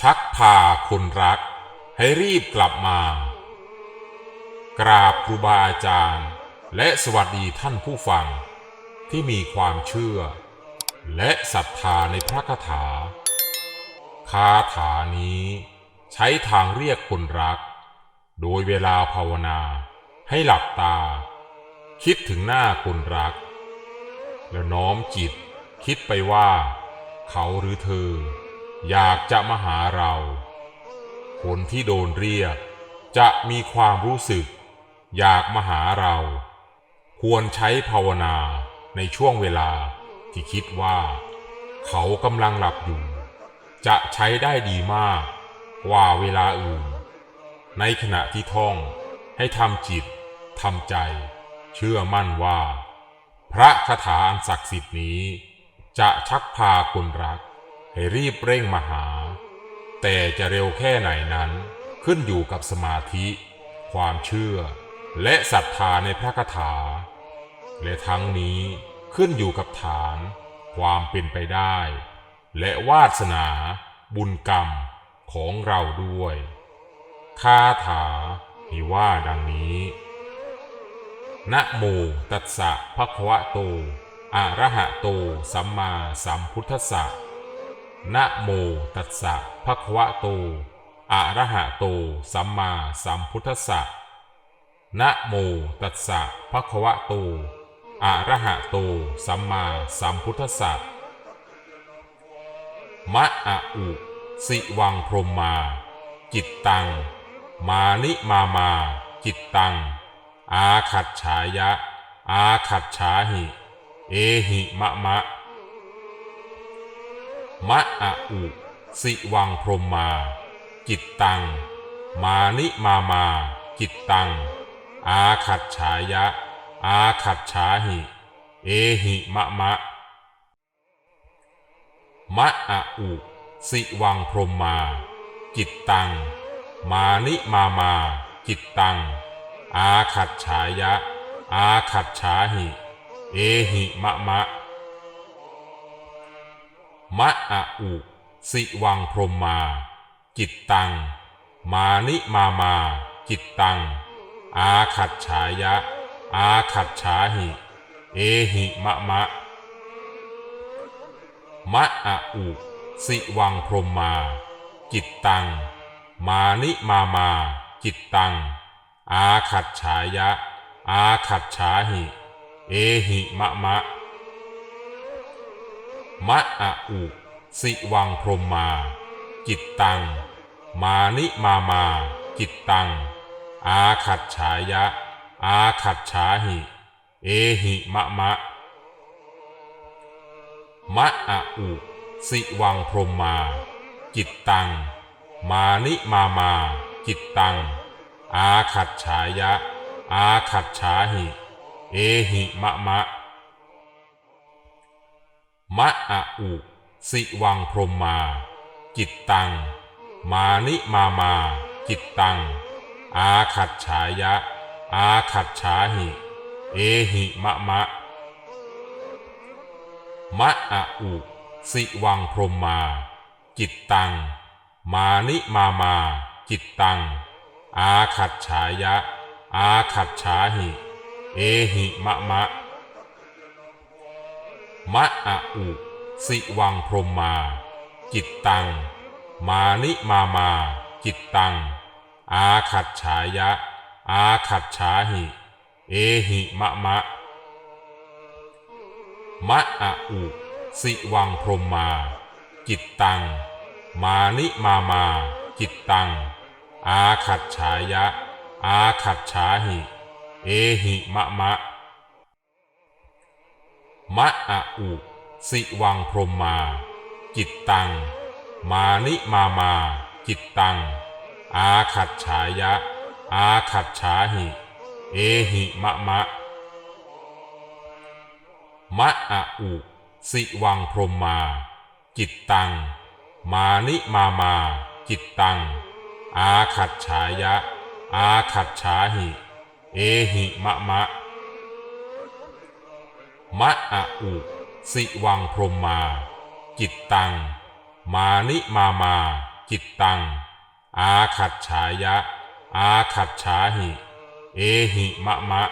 ชักพาคนรักให้รีบกลับมา กราบครูบาอาจารย์ และสวัสดีท่านผู้ฟัง ที่มีความเชื่อ และศรัทธาในพระคาถา คาถานี้ใช้ทางเรียกคนรัก โดยเวลาภาวนา ให้หลับตา คิดถึงหน้าคนรัก แล้วน้อมจิตคิดไปว่า เขาหรือเธอ อยากจะมาหาเรา คนที่โดนเรียก จะมีความรู้สึก อยากมาหาเรา ควรใช้ภาวนาในช่วงเวลาที่คิดว่า เขากำลังหลับอยู่ จะใช้ได้ดีมากกว่าเวลาอื่น ในขณะที่ท่องให้ทำจิตทำใจ เชื่อมั่นว่า พระคาถาอันศักดิ์สิทธิ์นี้ จะชักพาคนรัก ให้รีบเร่งมาหา แต่จะเร็วแค่ไหนนั้นขึ้นอยู่กับสมาธิ ความเชื่อ และศรัทธาในพระคาถา และทั้งนี้ขึ้นอยู่กับฐาน ความเป็นไปได้ และวาสนา บุญกรรมของเราด้วย คาถาให้ว่าดังนี้ นะโมตัสสะภะคะวะโต อะระหะโต สัมมาสัมพุทธัสสะ นะโมตัสสะภะคะวะโต อะระหะโต สัมมาสัมพุทธัสสะ นะโมตัสสะภะคะวะโต อะระหะโต สัมมาสัมพุทธัสสะ มะอะอุ สิวังพรหมมา จิตตัง มานิมามา จิตตัง อาขัดฉายะ อาขัดฉาหิ เอหิมะมะ มะอะอุสิวังพรหมมา จิตตัง มานิมามา จิตตัง อาขัดฉายะ อาขัดฉาหิ เอหิมะมะ มะอะอุสิวังพรหมมา จิตตัง มานิมามาจิตตัง อาขัดฉายะ อาขัดฉาหิ เอหิมะมะ มะอะอุสิวังพรหมมาจิตตัง มานิมามาจิตตัง อาขัดฉายะ อาขัดฉาหิ เอหิมะมะ มะอะอุสิวังพรหมมาจิตตัง มานิมามา จิตตัง อาขัดฉายะ อาขัดฉาหิ เอหิมะมะ มะอะอุสิวังพรมมา จิตตัง มานิมามา จิตตัง อาขัดฉายะ อาขัดฉาหิ เอหิมะมะ มะอะอุสิวังพรมมา จิตตัง มานิมามา จิตตัง อาขัดฉายะ อาขัดฉาหิ เอหิมะมะ มะอะอุสิวังพรหมมา จิตตัง มานิมามา จิตตัง อาขัดฉายะ อาขัดฉาหิ เอหิมะมะ มะอะอุสิวังพรหมมา จิตตัง มานิมามา จิตตัง อาขัดฉายะ อาขัดฉาหิ เอหิมะมะ มะอะอุสิวังพรมมา จิตตัง มานิมามา จิตตัง อาขัดฉายะ อาขัดฉาหิ เอหิมะมะ มะอะอุสิวังพรมมา จิตตัง มานิมามา จิตตัง อาขัดฉายะ อาขัดฉาหิ เอหิมะมะ มะอะอุสิวังพรหมมา จิตตัง มานิมามา จิตตัง อาขัดฉายะ อาขัดฉาหิ เอหิมะมะ มะอะอุสิวังพรหมมา จิตตัง มานิมามา จิตตัง อาขัดฉายะออาขัดฉาหิ เอหิมะมะ มะอะอุ สิวังพรมมา จิตตัง มานิมามา จิตตัง อาขัดฉายะ อาขัดฉาหิ เอหิมะมะ